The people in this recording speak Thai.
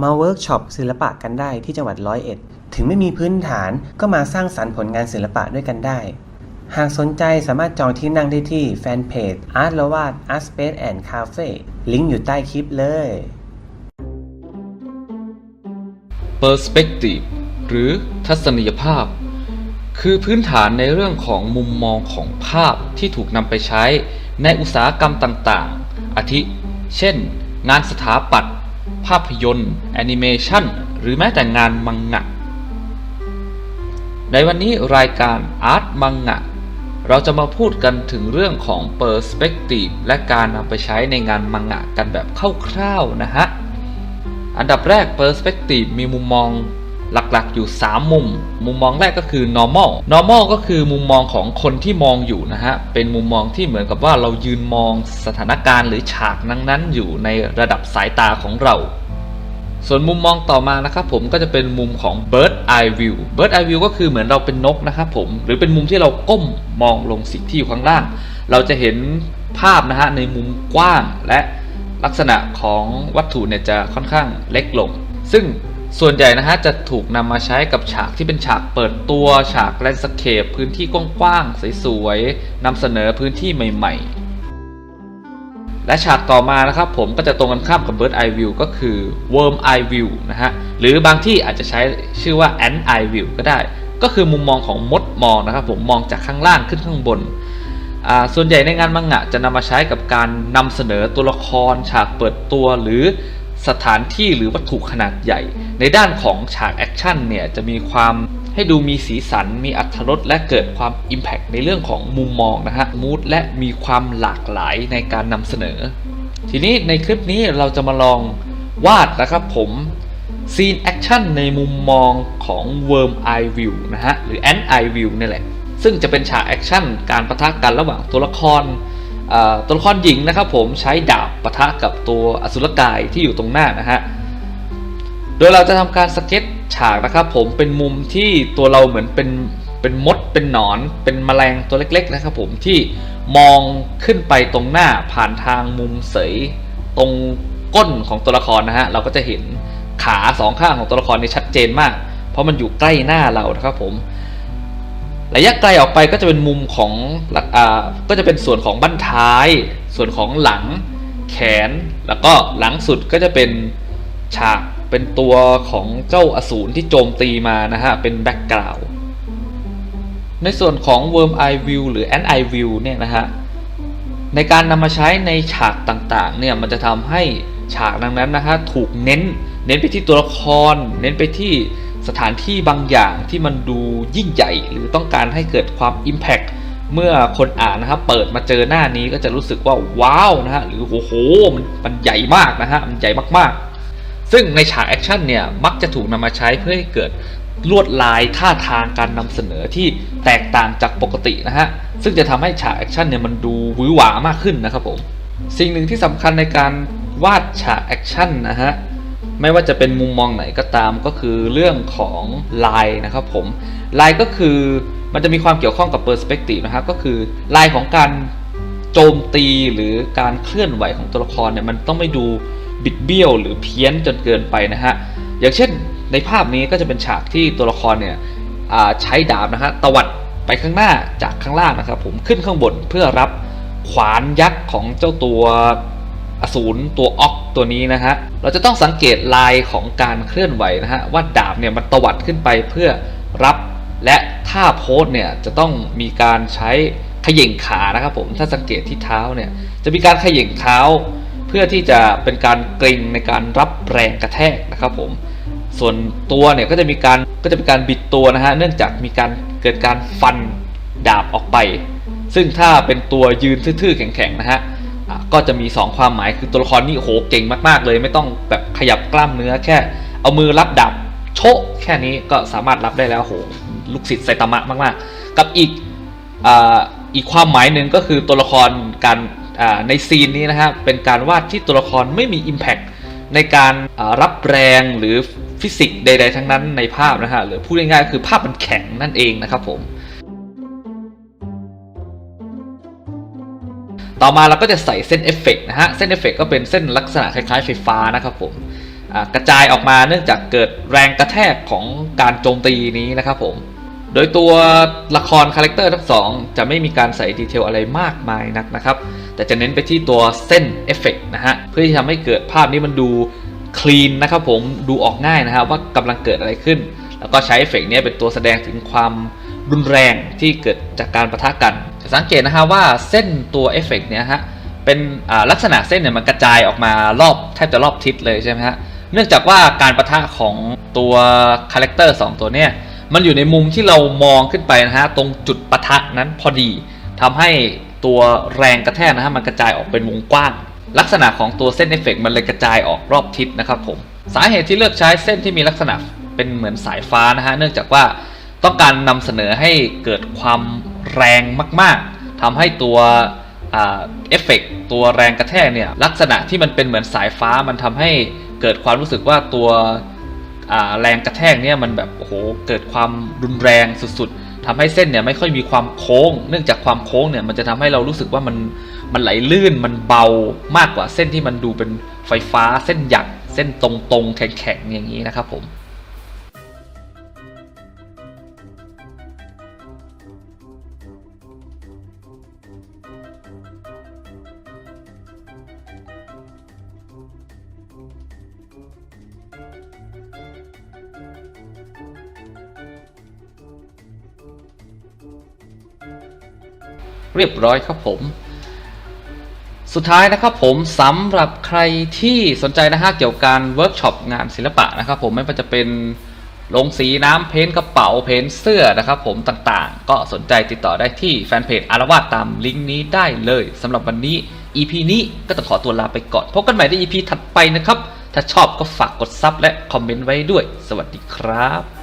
มาเวิร์กช็อปศิลปะกันได้ที่จังหวัดร้อยเอ็ด ถึงไม่มีพื้นฐานก็มาสร้างสรรค์ผลงานศิลปะด้วยกันได้ หากสนใจสามารถจองที่นั่งได้ที่แฟนเพจ Art ละวาด Art Space and Cafe ลิงก์อยู่ใต้คลิปเลย Perspective หรือทัศนียภาพ คือพื้นฐานในเรื่องของมุมมองของภาพที่ถูกนำไปใช้ในอุตสาหกรรมต่างๆ อาทิ เช่น งานสถาปัตย์ ภาพยนตร์แอนิเมชันหรือแม้แต่งานมังงะ ในวันนี้รายการอาร์ตมังงะ เราจะมาพูดกันถึงเรื่องของเปอร์สเปกตีฟและการนำไปใช้ในงานมังงะกันแบบคร่าวๆนะฮะ อันดับแรกเปอร์สเปกตีฟมีมุมมอง หลักๆอยู่ 3 มุม มุมมองแรกก็คือ normal normal ก็คือมุมมองของคนที่มองอยู่นะฮะ เป็นมุมมองที่เหมือนกับว่าเรายืนมองสถานการณ์หรือฉากนั้นๆ อยู่ในระดับสายตาของเรา ส่วนมุมมองต่อมานะครับผมก็จะเป็นมุมของ bird eye view bird eye view ก็คือเหมือนเราเป็นนกนะครับผม หรือเป็นมุมที่เราก้มมองลงสิ่งที่อยู่ข้างล่าง เราจะเห็นภาพนะฮะในมุมกว้างและลักษณะของวัตถุเนี่ยจะค่อนข้างเล็กลง ซึ่ง ส่วนใหญ่นะฮะจะถูกนำมาใช้กับฉากที่เป็นฉากเปิดตัวฉากแลนด์สเคปพื้นที่กว้างๆสวยๆนำเสนอพื้นที่ใหม่ ๆ และฉากต่อมานะครับผมก็จะตรงกันข้ามกับ Bird Eye View ก็คือ Worm Eye View นะฮะหรือบางที่อาจจะใช้ชื่อว่า Ant Eye View ก็ได้ ก็คือมุมมองของมดมองนะครับผมมองจากข้างล่างขึ้นข้างบนอ่าส่วนใหญ่ในงานมังงะจะนำมาใช้กับการนำเสนอตัวละคร ฉากเปิดตัวหรือ สถานที่หรือวัตถุขนาดใหญ่ ในด้านของฉากแอคชั่นเนี่ยจะมีความให้ดูมีสีสัน มีอัตรสและเกิดความ Impact ในเรื่องของมุมมองนะฮะมูดและมีความหลากหลายในการนำเสนอ ทีนี้ในคลิปนี้เราจะมาลองวาดนะครับผมซีนแอคชั่นในมุมมองของ Worm Eye View นะฮะหรือ Ant Eye View นี่แหละ ซึ่งจะเป็นฉากแอคชั่นการประทะกันระหว่างตัวละคร ตัวละครหญิงนะครับผมใช้ดาบปะทะกับตัวอสุรกายที่อยู่ตรงหน้านะฮะโดยเราจะทำการสเก็ตฉากนะครับผมเป็นมุมที่ตัวเราเหมือนเป็นเป็นมดเป็นหนอน เป็นแมลงตัวเล็ก ๆ นะครับผมที่มองขึ้นไปตรงหน้าผ่านทางมุมเสยตรงก้นของตัวละครนะฮะเราก็จะเห็นขาสองข้างของตัวละครนี่ชัดเจนมาก เพราะมันอยู่ใกล้หน้าเรานะครับผม ระยะไกลออกไปก็จะเป็นมุมของอก็จะเป็นส่วนของบั้นท้าย ส่วนของหลังแขน แล้วก็หลังสุดก็จะเป็นฉากเป็นตัวของเจ้าอสูรที่โจมตีมานะฮะ เป็นแบ็กกราวด์ในส่วนของ Worm Eye View หรือ Ant Eye View เนี่ยนะฮะ ในการนำมาใช้ในฉากต่างๆ เนี่ยมันจะทำให้ฉากดังนั้นนะฮะถูกเน้น เน้นไปที่ตัวละคร เน้นไปที่ สถานที่บางอย่างที่มันดูยิ่งใหญ่ หรือต้องการให้เกิดความ Impact เมื่อคนอ่านนะครับเปิดมาเจอหน้านี้ก็จะรู้สึกว่าว้าวนะฮะหรือโอ้โหมันมันใหญ่มากนะฮะมันใหญ่มากๆ ซึ่งในฉากแอคชั่นเนี่ยมักจะถูกนำมาใช้เพื่อให้เกิดลวดลายท่าทางการนำเสนอที่แตกต่างจากปกตินะฮะซึ่งจะทำให้ฉากแอคชั่นเนี่ยมันดูหวือหวามากขึ้นนะครับผมสิ่งหนึ่งที่สำคัญในการวาดฉากแอคชั่นนะฮะ ไม่ว่าจะเป็นมุมมองไหนก็ตามก็คือเรื่องของลายนะครับผมลายก็คือมันจะมีความเกี่ยวข้องกับเปอร์สเปกทีฟนะครับก็คือลายของการโจมตีหรือการเคลื่อนไหวของตัวละครเนี่ยมันต้องไม่ดูบิดเบี้ยวหรือเพี้ยนจนเกินไปนะฮะอย่างเช่นในภาพนี้ก็จะเป็นฉากที่ตัวละครเนี่ยใช้ดาบนะฮะตวัดไปข้างหน้าจากข้างล่างนะครับผมขึ้นข้างบนเพื่อรับขวานยักษ์ของเจ้าตัว อสูรตัวออกตัวนี้นะฮะ เราจะต้องสังเกตลายของการเคลื่อนไหวนะฮะ ว่าดาบเนี่ยมันตวัดขึ้นไปเพื่อรับ และท่าโพสเนี่ยจะต้องมีการใช้ขย่งขานะครับผมถ้าสังเกตที่เท้าเนี่ยจะมีการขย่งเท้า เพื่อที่จะเป็นการเกร็งในการรับแรงกระแทกนะครับผมส่วนตัวเนี่ยก็จะมีการก็จะเป็นการบิดตัวนะฮะเนื่องจากมีการเกิดการฟันดาบออกไป ซึ่งถ้าเป็นตัวยืนทื่อๆแข็งๆนะฮะ ก็จะมี 2 ความหมายคือตัวละครนี่โหเก่งมาก ๆ เลย ไม่ต้องแบบขยับกล้ามเนื้อแค่ เอามือรับดาบโชะแค่นี้ก็สามารถรับได้แล้วโหลูกศิษย์ไซตามะมากๆ กับอีกอ,อีกความหมายหนึ่งก็คือตัวละครการในซีนนี้นะฮะเป็นการวาดที่ตัวละครไม่มี Impact ในการรับแรงหรือฟิสิกส์ใด ๆ ทั้งนั้นในภาพนะฮะหรือพูดง่ายๆคือภาพมันแข็งนั่นเองนะครับผม ต่อมาเราก็จะใส่เส้นเอฟเฟกต์นะฮะ เส้นเอฟเฟกต์ก็เป็นเส้นลักษณะคล้ายๆไฟฟ้านะครับผมกระจายออกมาเนื่องจากเกิดแรงกระแทกของการโจมตีนี้นะครับผม โดยตัวละครคาแรคเตอร์ทั้งสองจะไม่มีการใส่ดีเทลอะไรมากมายนักนะครับ แต่จะเน้นไปที่ตัวเส้นเอฟเฟกนะฮะ เพื่อที่ทำให้เกิดภาพนี้มันดูคลีนนะครับผม ดูออกง่ายนะฮะว่ากำลังเกิดอะไรขึ้น แล้วก็ใช้เอฟเฟกต์นี้เป็นตัวแสดงถึงความรุนแรงที่เกิดจากการประทะกัน สังเกตนะฮะว่าเส้นตัวเอฟเฟกต์เนี้ยฮะเป็นลักษณะเส้นเนี่ยมันกระจายออกมารอบแทบจะรอบทิศเลยใช่ไหมฮะเนื่องจากว่าการประทะของตัวคาแรคเตอร์สองตัวเนี้ยมันอยู่ในมุมที่เรามองขึ้นไปนะฮะตรงจุดปะทะนั้นพอดีทำให้ตัวแรงกระแทกนะฮะมันกระจายออกเป็นวงกว้าง ลักษณะของตัวเส้นเอฟเฟกต์มันเลยกระจายออกรอบทิศนะครับผมสาเหตุที่เลือกใช้เส้นที่มีลักษณะเป็นเหมือนสายฟ้านะฮะเนื่องจากว่าต้องการนำเสนอให้เกิดความ แรงมาก ๆทำให้ตัวเอฟเฟกต์ตัวแรงกระแทกเนี่ยลักษณะที่มันเป็นเหมือนสายฟ้ามันทำให้เกิดความรู้สึกว่าตัวแรงกระแทกเนี่ยมันแบบโอ้โหเกิดความรุนแรงสุดๆทำให้เส้นเนี่ยไม่ค่อยมีความโค้ง เนื่องจากความโค้งเนี่ยมันจะทำให้เรารู้สึกว่ามันมันไหลลื่นมันเบามากกว่าเส้นที่มันดูเป็นไฟฟ้าเส้นหยักเส้นตรงๆแข็งๆอย่างนี้นะครับผม เรียบร้อยครับผม สุดท้ายนะครับผมสำหรับใครที่สนใจนะฮะเกี่ยวกับการเวิร์กช็อปงานศิลปะนะครับผมไม่ว่าจะเป็นลงสีน้ำเพ้นกระเป๋าเพ้นเสื้อนะครับผมต่างๆ ก็สนใจติดต่อได้ที่แฟนเพจอารวาสตามลิงก์นี้ได้เลยสำหรับวันนี้ EP นี้ก็ต้องขอตัวลาไปก่อนพบกันใหม่ใน EP ถัดไปนะครับ ถ้าชอบก็ฝากกดซับและคอมเมนต์ไว้ด้วย สวัสดีครับ